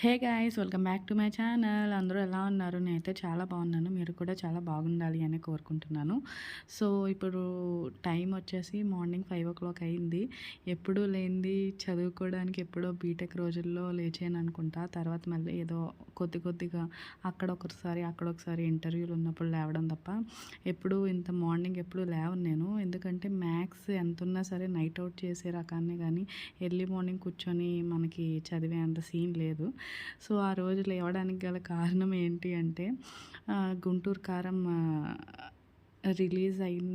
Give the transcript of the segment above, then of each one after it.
Hey guys welcome back to my channel అందరూ ఎలా ఉన్నారు? నేనైతే చాలా బాగున్నాను. మీరు కూడా చాలా బాగుండాలి అని కోరుకుంటున్నాను. సో ఇప్పుడు టైం వచ్చేసి మార్నింగ్ ఫైవ్ ఓ క్లాక్ అయింది. ఎప్పుడూ లేనిది చదువుకోవడానికి ఎప్పుడో బీటెక్ రోజుల్లో లేచాను అనుకుంటా. తర్వాత మళ్ళీ ఏదో కొద్ది కొద్దిగా అక్కడ ఒకసారి అక్కడ ఒకసారి ఇంటర్వ్యూలు ఉన్నప్పుడు లేవడం తప్ప ఎప్పుడు ఇంత మార్నింగ్ ఎప్పుడు లేవను నేను. ఎందుకంటే మ్యాథ్స్ ఎంత ఉన్నా సరే నైట్ అవుట్ చేసే రకాన్ని కానీ ఎర్లీ మార్నింగ్ కూర్చొని మనకి చదివే అంత సీన్ లేదు. సో ఆ రోజు లేవడానికి గల కారణం ఏంటి అంటే గుంటూరు కారం రిలీజ్ అయిన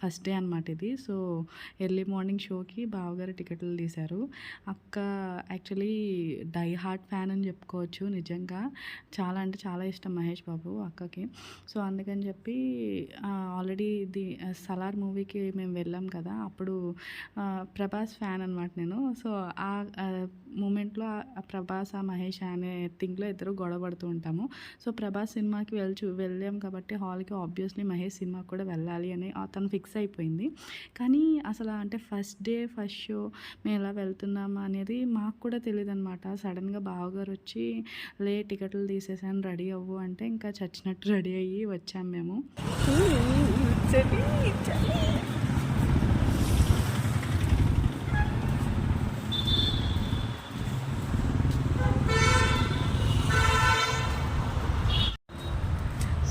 ఫస్ట్ డే అనమాట ఇది. సో ఎర్లీ మార్నింగ్ షోకి బావగారు టికెట్లు తీశారు. అక్క యాక్చువల్లీ డై హార్ట్ ఫ్యాన్ అని చెప్పుకోవచ్చు నిజంగా. చాలా అంటే చాలా ఇష్టం మహేష్ బాబు అక్కకి. సో అందుకని చెప్పి ఆల్రెడీ ఇది సలార్ మూవీకి మేము వెళ్ళాం కదా. అప్పుడు ప్రభాస్ ఫ్యాన్ అనమాట నేను. సో ఆ మూమెంట్లో ప్రభాస్ ఆ మహేష్ అనే థింగ్లో ఇద్దరు గొడవ పడుతూ ఉంటాము. సో ప్రభాస్ సినిమాకి వెళ్ళి వెళ్ళాం కాబట్టి హాల్కి ఆబ్వియస్లీ మహేష్ సినిమాకి కూడా వెళ్ళాలి అని అతను ఫిక్స్ ఫిక్స్ అయిపోయింది కానీ అసలు అంటే ఫస్ట్ డే ఫస్ట్ షో మేము ఎలా వెళ్తున్నామా అనేది మాకు కూడా తెలియదు అనమాట సడన్గా బావగారు వచ్చి లే టికెట్లు తీసేసాను రెడీ అవ్వు అంటే ఇంకా చచ్చినట్టు రెడీ అయ్యి వచ్చాము మేము.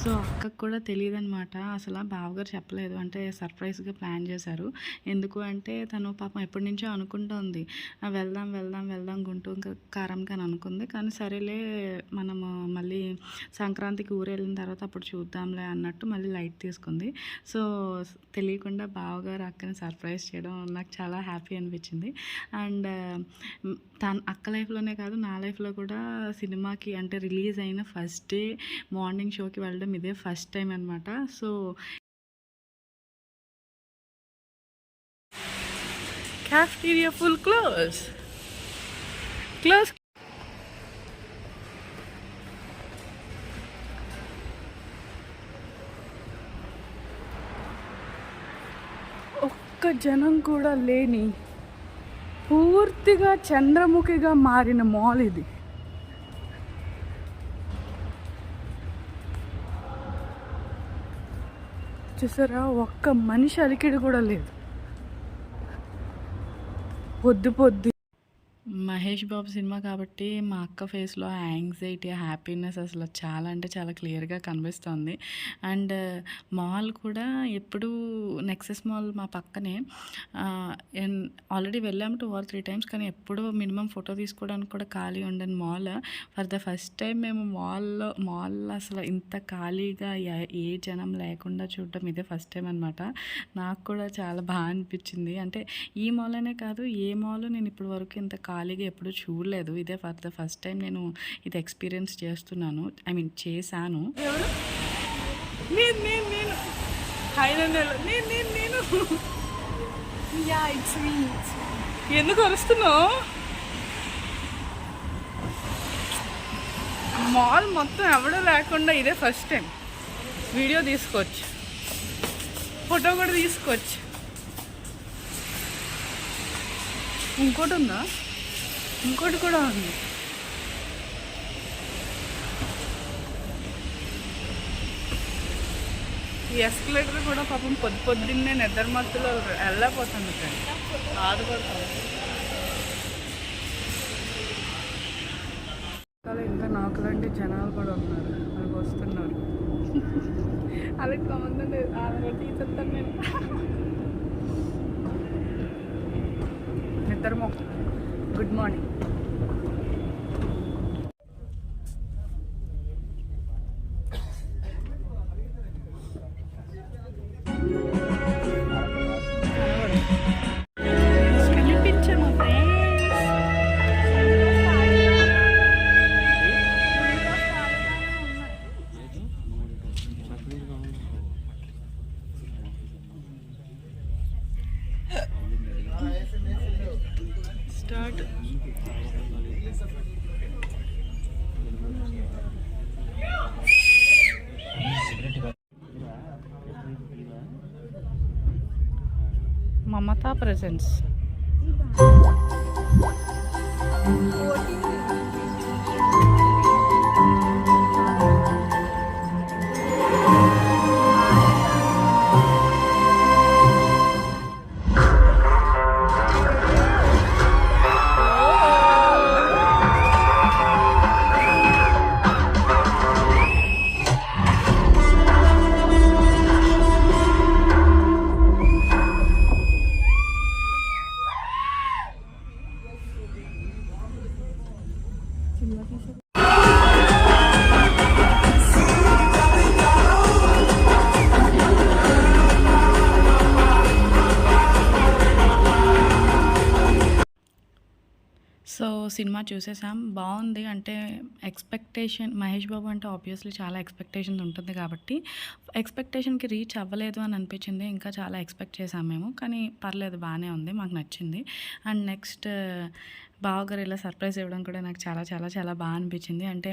సో అక్కకు కూడా తెలియదు అనమాట అసలు బావగారు చెప్పలేదు. అంటే సర్ప్రైజ్గా ప్లాన్ చేశారు. ఎందుకు అంటే తను పాపం ఎప్పటి నుంచో అనుకుంటుంది వెళ్దాం వెళ్దాం వెళ్దాం గుంటూరు క- కారంకి అని అనుకుంది. కానీ సరేలే మనము మళ్ళీ సంక్రాంతికి ఊరు వెళ్ళిన తర్వాత అప్పుడు చూద్దాంలే అన్నట్టు మళ్ళీ లైట్ తీసుకుంది. సో తెలియకుండా బావగారు అక్కని సర్ప్రైజ్ చేయడం నాకు చాలా హ్యాపీ అనిపించింది. అండ్ తన అక్క లైఫ్లోనే కాదు నా లైఫ్లో కూడా సినిమాకి అంటే రిలీజ్ అయిన ఫస్ట్ డే మార్నింగ్ షోకి వెళ్ళడం ఇదే ఫస్ట్ టైం అనమాట so cafeteria full close. Close. ఒక్క జనం కూడా లేని పూర్తిగా చంద్రముఖిగా మారిన మాల్ ఇది. చూసారా? ఒక్క మనిషి అలికిడి కూడా లేదు. పొద్దు పొద్దు మహేష్ బాబు సినిమా కాబట్టి మా అక్క ఫేస్లో యాంగ్జైటీ హ్యాపీనెస్ అసలు చాలా అంటే చాలా క్లియర్గా కనిపిస్తుంది. అండ్ మాల్ కూడా ఎప్పుడు నెక్సెస్ మాల్ మా పక్కనే ఆల్రెడీ వెళ్ళాము టూ ఆర్ త్రీ టైమ్స్ కానీ ఎప్పుడూ మినిమం ఫోటో తీసుకోవడానికి కూడా ఖాళీ ఉండని mall. For the first time మేము మాల్లో మాల్ అసలు ఇంత ఖాళీగా ఏ- ఏ జనం లేకుండా చూడడం ఇదే ఫస్ట్ టైం అనమాట నాకు కూడా చాలా బాగా అనిపించింది. అంటే ఈ మాల్ అనే కాదు ఏ మాల్ నేను ఇప్పటి వరకు ఇంత ఖాళీగా ఎప్పుడు చూడలేదు. ఇదే ఫర్ ద ఫస్ట్ టైం నేను ఇది ఎక్స్పీరియన్స్ చేస్తున్నాను. ఐ మీన్ చేశాను. నేను నేను నేను. హైదరాబాద్ నేను నేను నేను. ఎందుకు అరుస్తున్నావు? మాల్ మొత్తం ఎవడో లేకుండా ఇదే ఫస్ట్ టైం. వీడియో తీసుకోవచ్చు. ఫోటో కూడా తీసుకోవచ్చు. ఇంకోటి ఉందా? ఇంకోటి కూడా ఉంది. ఈ ఎస్కలేటర్ కూడా పాపం పొద్దు పొద్దున్నే నిద్ర మత్తులో వెళ్ళకపోతుంది కానీ బాధపడుతుంది ఇంకా నాకులాంటి జనాలు కూడా ఉన్నారు. వాళ్ళు వస్తున్నారు. అలా సంబంధం లేదు. తీసేస్తాను నేను. నిద్ర మొక్క good morning start. Mamatha presence cinema చూసేసాం. బాగుంది. అంటే ఎక్స్పెక్టేషన్ మహేష్ బాబు అంటే ఆబ్వియస్లీ చాలా ఎక్స్పెక్టేషన్ ఉంటుంది కాబట్టి ఎక్స్పెక్టేషన్కి రీచ్ అవ్వలేదు అని అనిపించింది. ఇంకా చాలా ఎక్స్పెక్ట్ చేసాం మేము. కానీ పర్లేదు బాగానే ఉంది. మాకు నచ్చింది. అండ్ నెక్స్ట్ బావగారు ఇలా సర్ప్రైజ్ ఇవ్వడం కూడా నాకు చాలా చాలా చాలా బాగా అనిపించింది. అంటే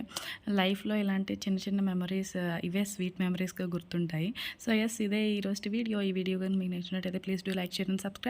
లైఫ్లో ఇలాంటి చిన్న చిన్న మెమరీస్ ఇవే స్వీట్ మెమరీస్గా గుర్తుంటాయి. సో ఎస్ ఇదే ఈరోజు వీడియో. ఈ వీడియో కానీ మీకు నచ్చినట్టయితే please do like share and subscribe.